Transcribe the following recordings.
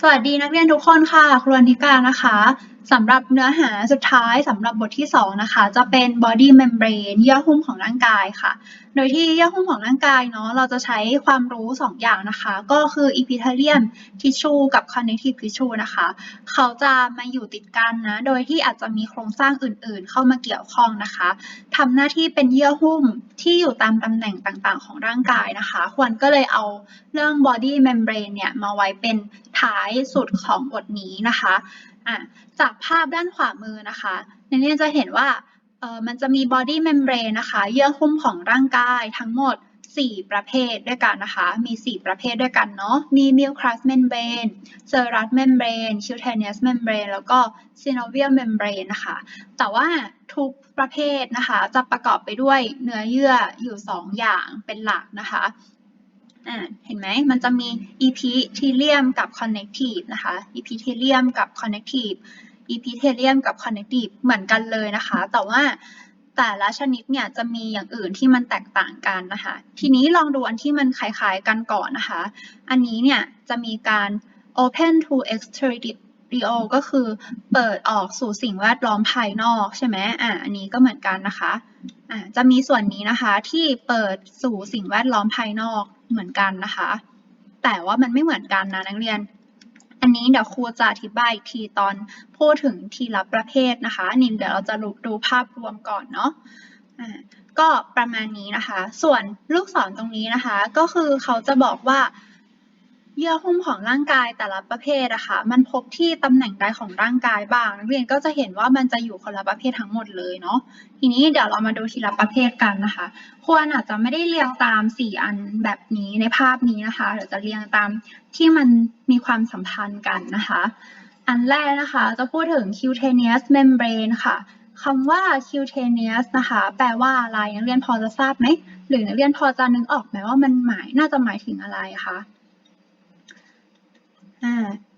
สวัสดีนักเรียนทุกคนค่ะ ครูอนิกานะคะ สำหรับเนื้อหาสุดท้ายสำหรับบทที่ 2 นะคะ จะเป็น body membrane เยื่อหุ้มของร่างกายค่ะ โดยที่เยื่อหุ้มของร่างกายเนาะเราจะใช้ความรู้ 2 อย่างนะคะ ก็คือ epithelium tissue กับ connective tissue นะคะ เขาจะมาอยู่ติดกันนะ โดยที่อาจจะมีโครงสร้างอื่นๆ เข้ามาเกี่ยวข้องนะคะทำหน้าที่เป็นเยื่อหุ้มที่อยู่ตามตำแหน่งต่างๆ ของร่างกายนะคะ ควรก็เลยเอาเรื่อง body membrane เนี่ยมาไว้เป็นท้ายสุดของบทนี้นะคะ อะจากภาพด้านขวามือนะคะนักเรียนจะเห็นว่าเออมันจะมี body membrane นะคะเยื่อหุ้มของร่างกายทั้งหมด 4 ประเภทด้วยกันนะคะ มี 4 ประเภทด้วยกันเนาะ มี mucous membrane serous membrane cutaneous membrane แล้วก็ synovial membrane นะคะ แต่ว่าทุกประเภทนะคะจะประกอบไปด้วยเนื้อเยื่ออยู่ 2 อย่างเป็นหลักนะคะ อ่าเห็นไหมมันจะมี epithelium กับ connective นะคะ epithelium กับ connective epithelium กับ connective เหมือนกันเลยนะคะ แต่ว่าแต่ละชนิดเนี่ยจะมีอย่างอื่นที่มันแตกต่างกันนะคะ ทีนี้ลองดูอันที่มันคล้ายๆกันก่อนนะคะ อันนี้เนี่ยจะมีการ open to exterior ก็คือเปิดออกสู่สิ่งแวดล้อมภายนอกใช่ไหมอ่าอันนี้ก็เหมือนกันนะคะอ่าจะมีส่วนนี้นะคะที่เปิดสู่สิ่งแวดล้อมภายนอกเหมือนกันนะคะ แต่ว่ามันไม่เหมือนกันนะนักเรียน อันนี้เดี๋ยวครูจะอธิบายอีกทีตอนพูดถึงทีละประเภทนะคะนี่เดี๋ยวเราจะดูภาพรวมก่อนเนาะอ่าก็ประมาณนี้นะคะ ส่วนลูกศรตรงนี้นะคะ ก็คือเขาจะบอกว่า เยื่อหุ้มของร่างกายแต่ละประเภทอะคะมันพบที่ตำแหน่งใดของร่างกายบ้าง นักเรียนก็จะเห็นว่ามันจะอยู่คนละประเภททั้งหมดเลยเนาะทีนี้เดี๋ยวเรามาดูทีละประเภทกันนะคะควรอาจจะไม่ได้เรียงตาม 4 อันแบบนี้ในภาพนี้นะคะเดี๋ยวจะเรียงตามที่มันมีความสัมพันธ์กันนะคะ อันแรกนะคะจะพูดถึง cutaneous membrane ค่ะคำว่า cutaneous นะคะ แปลว่าอะไรนักเรียนพอจะทราบไหมหรือนักเรียนพอจะนึกออกไหมว่ามันหมายน่าจะหมายถึงอะไรคะ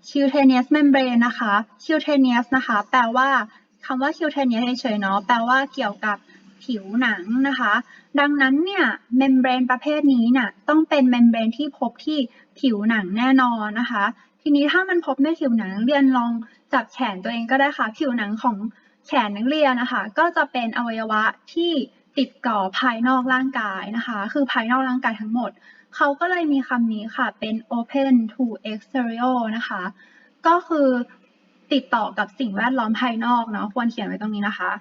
cutaneous membrane นะคะ cutaneous นะคะ แปลว่าคำว่า cutaneous เฉยๆเนาะ แปลว่าเกี่ยวกับผิวหนังนะคะ ดังนั้นเนี่ย membrane ประเภทนี้เนี่ยต้องเป็น membrane ที่พบที่ผิวหนังแน่นอนนะคะ ทีนี้ถ้ามันพบในผิวหนังเรียนลองจับแขนตัวเองก็ได้ค่ะ ผิวหนังของแขนนักเรียนนะคะ ก็จะเป็นอวัยวะที่ติดก่อภายนอกร่างกายนะคะ คือภายนอกร่างกายทั้งหมด เขาก็เลยมีคำนี้ค่ะเป็น open to exterior นะคะ ก็คือติดต่อกับสิ่งแวดล้อมภายนอกเนาะควรเขียนไว้ตรงนี้นะคะ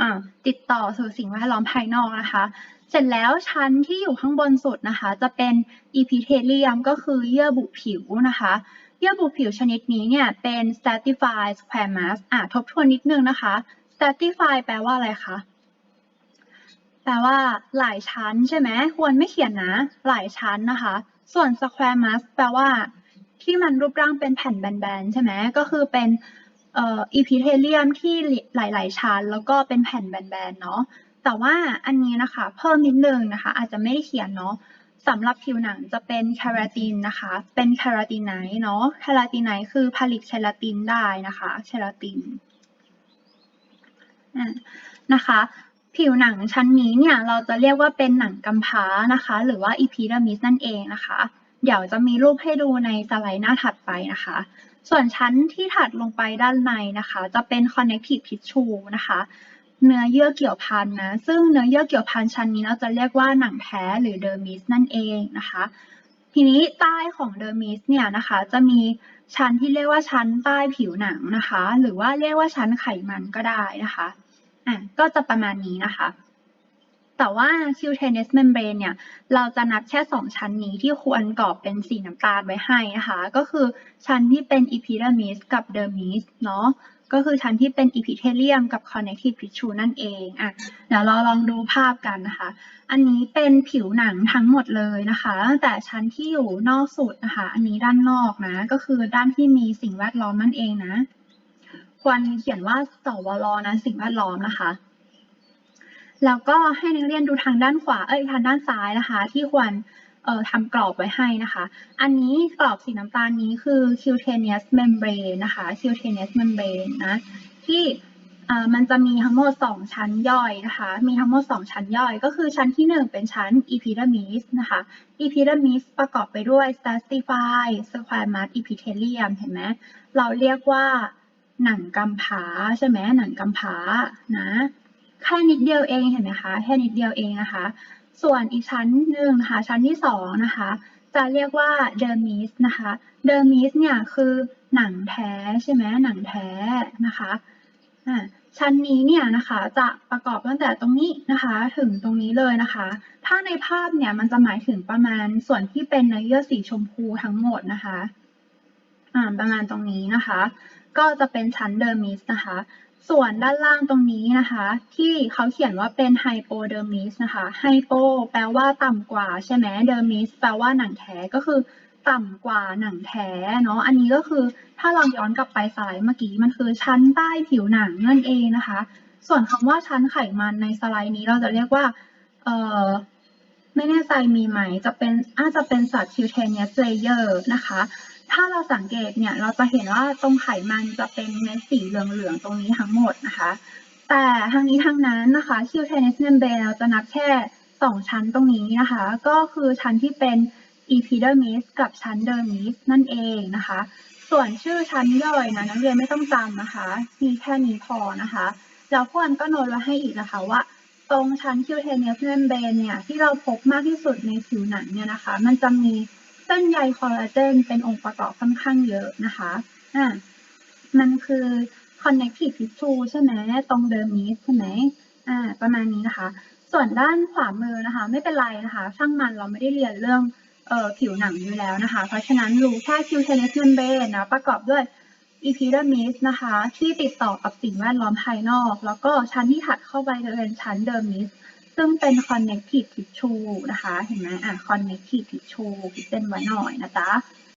อ่าติดต่อสู่สิ่งแวดล้อมภายนอกนะคะ เสร็จแล้วชั้นที่อยู่ข้างบนสุดนะคะ จะเป็น epithelium ก็คือเยื่อบุผิวนะคะเยื่อบุผิวชนิดนี้เนี่ยเป็น stratified squamous อ่าทบทวนนิดนึงนะคะ stratified แปลว่าอะไรคะ แปลว่า หลายชั้นใช่ไหมควรไม่เขียนนะ หลายชั้นนะคะ ส่วน squamous แปลว่า ที่มันรูปร่างเป็นแผ่นแบนๆ ใช่ไหมก็คือเป็นเอ่อ epithelium ที่หลาย ๆ ชั้น แล้วก็เป็นแผ่นแบนๆ เนาะแต่ว่าอันนี้นะคะ เพิ่มนิดนึงนะคะ อาจจะไม่ได้เขียนเนาะสำหรับผิวหนังจะเป็นเคราตินนะคะ เป็นเคราตินไนเนาะเคราตินไนคือผลิตเคราตินได้นะคะเคราตินนะคะ ผิวหนังชั้นนี้เนี่ยเราจะเรียกว่าเป็นหนังกำพร้านะคะ หรือว่า epidermis นั่นเองนะคะ เดี๋ยวจะมีรูปให้ดูในสไลด์หน้าถัดไปนะคะ ส่วนชั้นที่ถัดลงไปด้านในนะคะ จะเป็น connective tissue นะคะ เนื้อเยื่อเกี่ยวพันนะ ซึ่งเนื้อเยื่อเกี่ยวพันชั้นนี้เราจะเรียกว่าหนังแท้หรือเดอร์มิสนั่นเองนะคะ ทีนี้ใต้ของเดอร์มิสเนี่ยนะคะจะมีชั้นที่เรียกว่าชั้นใต้ผิวหนังนะคะ หรือว่าเรียกว่าชั้นไขมันก็ได้นะคะ อะก็จะประมาณนี้นะคะ แต่ว่า cutaneous membrane เนี่ย เราจะนับแค่ 2 ชั้นนี้ที่ควรกรอบเป็นสีน้ำตาลไว้ให้นะคะ ก็คือชั้นที่เป็น epidermis กับ dermis เนาะก็คือชั้นที่เป็น epithelium กับ connective tissue นั่นเองอะเดี๋ยวเราลองดูภาพกันนะคะ อันนี้เป็นผิวหนังทั้งหมดเลยนะคะตั้งแต่ชั้นที่อยู่นอกสุดนะคะ อันนี้ด้านนอกนะ ก็คือด้านที่มีสิ่งแวดล้อมนั่นเองนะ ควรเขียนว่าสวรนะสิ่งแวดล้อมนะคะ แล้วก็ให้นักเรียนดูทางด้านขวาเอ้ยทางด้านซ้ายนะคะ ที่ควรเอ่อทำกรอบไว้ให้นะคะ อันนี้กรอบสีน้ำตาลนี้คือ cutaneous membrane นะคะ cutaneous membrane นะที่อ่ามันจะมีทั้งหมด 2 ชั้นย่อยนะคะ มีทั้งหมด 2 ชั้นย่อย ก็คือชั้นที่ 1 เป็นชั้น epidermis นะคะ epidermis ประกอบไปด้วย stratified squamous epithelium เห็นไหม เราเรียกว่า หนังกำพร้าใช่ไหมหนังกำพร้านะแค่นิดเดียวเองเห็นไหมคะแค่นิดเดียวเองนะคะ ส่วนอีกชั้นหนึ่งนะคะชั้นที่สองนะคะจะเรียกว่า dermis นะคะ dermis เนี่ยคือหนังแท้ใช่ไหมหนังแท้นะคะชั้นนี้เนี่ยนะคะจะประกอบตั้งแต่ตรงนี้นะคะถึงตรงนี้เลยนะคะ ถ้าในภาพเนี่ยมันจะหมายถึงประมาณส่วนที่เป็นเนื้อเยื่อสีชมพูทั้งหมดนะคะ อ่าประมาณตรงนี้นะคะ ก็จะเป็นชั้นเดอร์มิสนะคะ ส่วนด้านล่างตรงนี้นะคะ ที่เขาเขียนว่าเป็นไฮโปเดอร์มิสนะคะไฮโปแปลว่าต่ำกว่าใช่ไหมเดอร์มิสแปลว่าหนังแท้ก็คือต่ำกว่าหนังแท้เนาะ อันนี้ก็คือถ้าเราย้อนกลับไปสไลด์เมื่อกี้มันคือชั้นใต้ผิวหนังนั่นเองนะคะ ส่วนคำว่าชั้นไขมันในสไลด์นี้เราจะเรียกว่าเอ่อไม่แน่ใจมีไหม จะเป็นอาจจะเป็นสัตว์ cutaneous layer นะคะ ถ้าเราสังเกตเนี่ยเราจะเห็นว่าตรงไขมันจะเป็นเม็ดสีเหลืองๆตรงนี้ทั้งหมดนะคะ แต่ทางนี้ทางนั้นนะคะ cutaneous membrane เราจะนับแค่สองชั้นตรงนี้นะคะ ก็คือชั้นที่เป็น epidermis กับชั้น dermis นั่นเองนะคะ ส่วนชื่อชั้นย่อยนะนักเรียนไม่ต้องจำนะคะ มีแค่นี้พอนะคะแล้วพวกก็โน้ตไว้ให้อีกนะคะว่าตรงชั้น cutaneous membrane เนี่ยที่เราพบมากที่สุดในผิวหนังเนี่ยนะคะ มันจะมี เส้นใยคอลลาเจนเป็นองค์ประกอบค่อนข้างเยอะนะคะอ่ามันคือ connective tissue ใช่ไหมตรง dermis ใช่ไหมอ่าประมาณนี้นะคะ ส่วนด้านขวามือนะคะ ไม่เป็นไรนะคะ ช่างมันเราไม่ได้เรียนเรื่องเอ่อผิวหนังอยู่แล้วนะคะ เพราะฉะนั้นรู้แค่ cutaneous membrane นะประกอบด้วย epidermis นะคะ ที่ติดต่อกับสิ่งแวดล้อมภายนอก แล้วก็ชั้นที่ถัดเข้าไปจะเป็นชั้น dermis ซึ่งเป็น connective tissue นะคะ เห็นไหมอะ connective tissue พิดเส้นไว้หน่อยนะจ๊ะ